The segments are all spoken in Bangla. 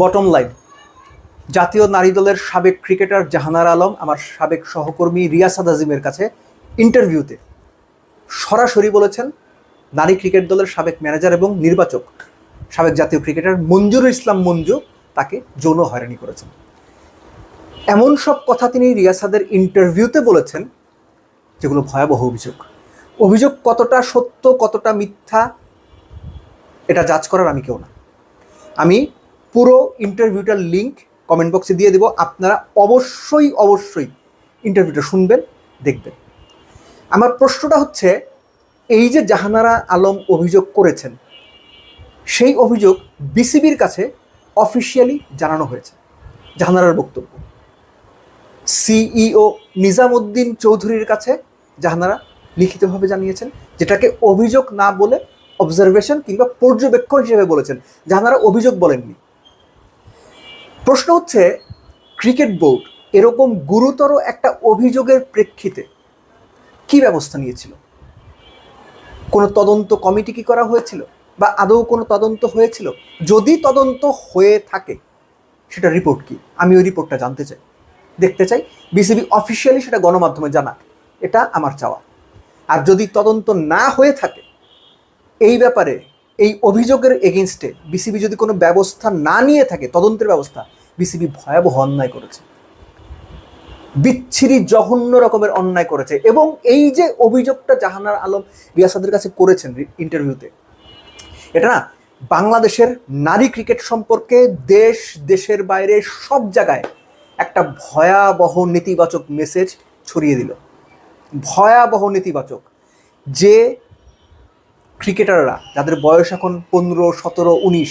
Bottom line. জাতীয় নারী দলের সাবেক ক্রিকেটার জাহানার আলম, আমার সাবেক সহকর্মী রিয়াসাদ আজিমের কাছে ইন্টারভিউতে সরাসরি বলেছেন, নারী ক্রিকেট দলের সাবেক ম্যানেজার এবং নির্বাচক, সাবেক জাতীয় ক্রিকেটার মঞ্জুর ইসলাম মঞ্জু তাকে যৌন হয়রানি করেছেন। এমন সব কথা তিনি রিয়াসাদের ইন্টারভিউতে বলেছেন, যেগুলো ভয়াবহ অভিযোগ। অভিযোগ কতটা সত্য, কতটা মিথ্যা, এটা জাজ করার আমি কেউ না। আমি পুরো ইন্টারভিউটার লিঙ্ক কমেন্ট বক্সে দিয়ে দেবো। আপনারা অবশ্যই অবশ্যই ইন্টারভিউটা শুনবেন, দেখবেন। আমার প্রশ্নটা হচ্ছে, এই যে জাহানারা আলম অভিযোগ করেছেন, সেই অভিযোগ বিসিবির কাছে অফিসিয়ালি জানানো হয়েছে, জাহানারার বক্তব্য। সিইও নিজামুদ্দিন চৌধুরীর কাছে জাহানারা লিখিতভাবে জানিয়েছেন, যেটাকে অভিযোগ না বলে অবজারভেশন কিংবা পর্যবেক্ষণ হিসেবে বলেছেন। জাহানারা অভিযোগ বলেননি। প্রশ্ন হচ্ছে, ক্রিকেট বোর্ড এরকম গুরুতর একটা অভিযোগের প্রেক্ষিতে কি ব্যবস্থা নিয়েছিল? কোনো তদন্ত কমিটি কি করা হয়েছিল? বা আদৌ কোনো তদন্ত হয়েছিল? যদি তদন্ত হয়ে থাকে, সেটা রিপোর্ট কি? আমি ওই রিপোর্টটা জানতে চাই। দেখতে চাই, বিসিবি অফিসিয়ালি সেটা গণমাধ্যমে জানাক। এটা আমার চাওয়া। আর যদি তদন্ত না হয়ে থাকে, এই ব্যাপারে এই অভিযোগের এগেনস্টে বিসিবি যদি কোনো ব্যবস্থা না নিয়ে থাকে, তদন্তের ব্যবস্থা বিসিবি ভয়াবহ অন্যায় করেছে। বিচ্ছিরি জঘন্য রকমের অন্যায় করেছে এবং এই যে অভিযোগটা জাহানার আলম রিয়াসাদের কাছে করেছেন ইন্টারভিউতে এটা না বাংলাদেশের নারী ক্রিকেট সম্পর্কে দেশ, দেশের বাইরে সব জায়গায় একটা ভয়াবহ নেতিবাচক মেসেজ ছড়িয়ে দিল। ভয়াবহ নেতিবাচক। যে ক্রিকেটাররা যাদের বয়স এখন পনেরো, সতেরো, উনিশ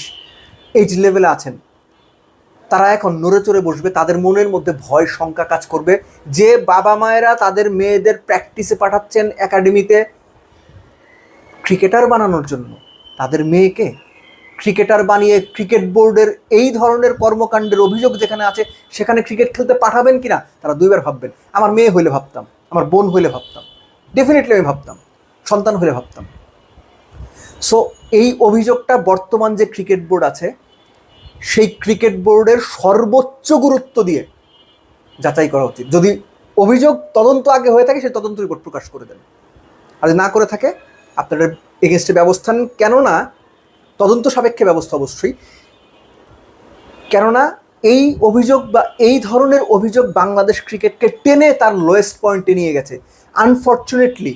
এইজ লেভেলে আছেন, তারা এখন নড়ে চড়ে বসবে, তাদের মনের মধ্যে ভয়, শঙ্কা কাজ করবে যে বাবা মায়েরা তাদের মেয়েদের প্র্যাকটিসে পাঠাচ্ছেন একাডেমিতে ক্রিকেটার বানানোর জন্য। তাদের মেয়েকে ক্রিকেটার বানিয়ে ক্রিকেট বোর্ডের এই ধরনের কর্মকাণ্ডের অভিযোগ যেখানে আছে, সেখানে ক্রিকেট খেলতে পাঠাবেন কি না তারা দুইবার ভাববেন। আমার মেয়ে হইলে ভাবতাম, আমার বোন হইলে ভাবতাম। ডেফিনেটলি আমি ভাবতাম, সন্তান হইলে ভাবতাম। সো এই অভিযোগটা বর্তমান যে ক্রিকেট বোর্ড আছে, সেই ক্রিকেট বোর্ডের সর্বোচ্চ গুরুত্ব দিয়ে যাচাই করা উচিত। যদি অভিযোগ তদন্ত আগে হয়ে থাকে সেই তদন্ত রিপোর্ট প্রকাশ করে দেন আর না করে থাকে আপনারা এগেনস্টে ব্যবস্থা নেন। কেননা, তদন্ত সাপেক্ষে ব্যবস্থা অবশ্যই। কেননা, এই অভিযোগ বা এই ধরনের অভিযোগ বাংলাদেশ ক্রিকেটকে টেনে তার লোয়েস্ট পয়েন্টে নিয়ে গেছে। আনফর্চুনেটলি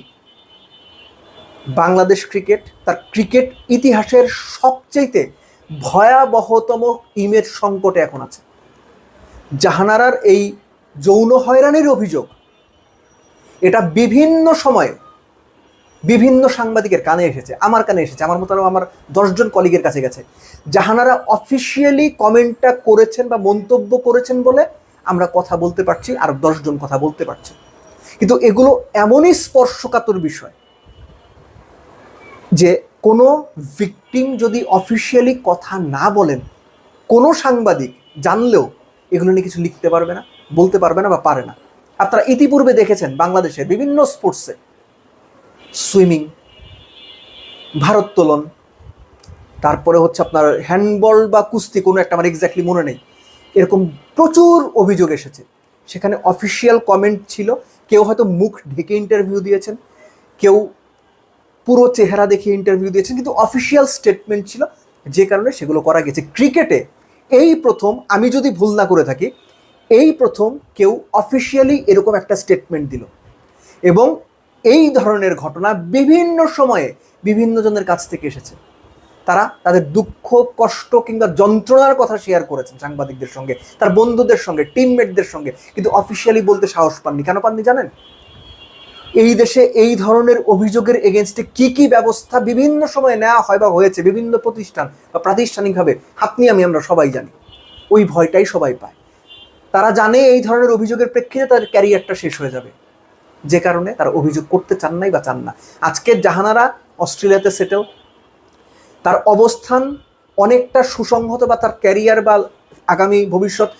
বাংলাদেশ ক্রিকেট তার ক্রিকেট ইতিহাসের সবচেয়ে ভয়াবহতম ইমেজ সংকটে এখন আছে। জাহানারার এই যৌন হয়রানির অভিযোগ, এটা বিভিন্ন সময়ে বিভিন্ন সাংবাদিকের কানে এসেছে, আমার কানে এসেছে, আমার মতো আমার দশজন কলিগের কাছে গেছে। জাহানারা অফিসিয়ালি কমেন্টটা করেছেন বা মন্তব্য করেছেন বলে আমরা কথা বলতে পারছি, আর দশজন কথা বলতে পারছি। কিন্তু এগুলো এমনই স্পর্শকাতর বিষয় যে কোনো ভিকটিম যদি অফিসিয়ালি কথা না বলেন, কোনো সাংবাদিক জানলেও এগুলো নিয়ে কিছু লিখতে পারবে না, বলতে পারবে না বা পারে না। আপনারা ইতিপূর্বে দেখেছেন বাংলাদেশের বিভিন্ন স্পোর্টসে সুইমিং ভারোত্তোলন তারপরে হচ্ছে আপনার হ্যান্ডবল বা কুস্তি, কোনো একটা আমার এক্স্যাক্টলি মনে নেই। এরকম প্রচুর অভিযোগ এসেছে। সেখানে অফিসিয়াল কমেন্ট ছিল, কেউ হয়তো মুখ ঢেকে ইন্টারভিউ দিয়েছেন, কেউ পুরো চেহারা দেখে ইন্টারভিউ দিয়েছেন, কিন্তু অফিসিয়াল স্টেটমেন্ট ছিল যে কারণে সেগুলো করা গেছে। ক্রিকেটে এই প্রথম, আমি যদি ভুল না করে থাকি, এই প্রথম কেউ অফিসিয়ালি এরকম একটা স্টেটমেন্ট দিল। এবং এই ধরনের ঘটনা বিভিন্ন সময়ে বিভিন্ন জনের কাছ থেকে এসেছে। তারা তাদের দুঃখ, কষ্ট কিংবা যন্ত্রণার কথা শেয়ার করেছেন সাংবাদিকদের সঙ্গে, তার বন্ধুদের সঙ্গে টিমমেটদের সঙ্গে, কিন্তু অফিসিয়ালি বলতে সাহস পাননি। কেন পাননি জানেন? এই দেশে এই ধরনের অভিযোগের এগেনস্টে কি কি ব্যবস্থা বিভিন্ন সময় নেওয়া হয় বা হয়েছে, বিভিন্ন প্রতিষ্ঠান বা প্রাতিষ্ঠানিকভাবে আপনি আমি আমরা সবাই জানি। ওই ভয়টাই সবাই পায়। তারা জানে এই ধরনের অভিযোগের প্রেক্ষিতে তাদের ক্যারিয়ারটা শেষ হয়ে যাবে। যে কারণে তারা অভিযোগ করতে চান নাই বা চান না। আজকে জাহানারা অস্ট্রেলিয়াতে সেটেল তার অবস্থান অনেকটা সুসংহত বা তার ক্যারিয়ার বা আগামী ভবিষ্যৎ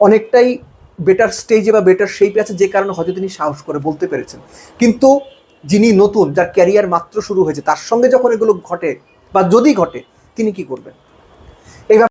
অনেকটাই বেটার স্টেজে বা বেটার শেপে আছে, যে কারণে হয়তো তিনি সাহস করে বলতে পেরেছেন। কিন্তু যিনি নতুন, যার ক্যারিয়ার মাত্র শুরু হয়েছে, তার সঙ্গে যখন এগুলো ঘটে, বা যদি ঘটে, তিনি কি করবেন?